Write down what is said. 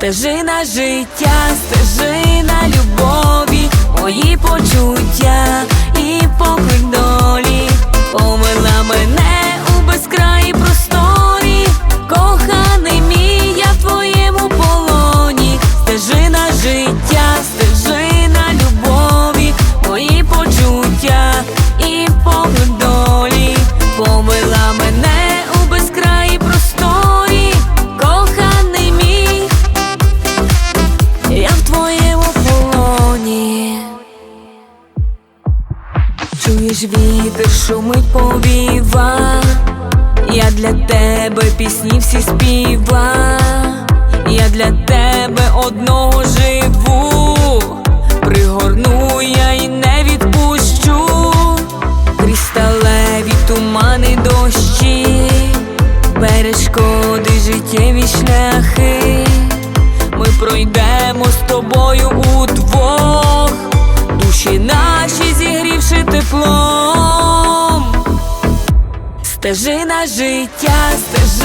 Стежина життя, Чуєш вітер, шумить повіва, я для тебе пісні всі співа, я для тебе одного живу, пригорну я і не відпущу, кристалеві тумани дощі, перешкоди життєві шляхи, теплом. Стежина життя, стежина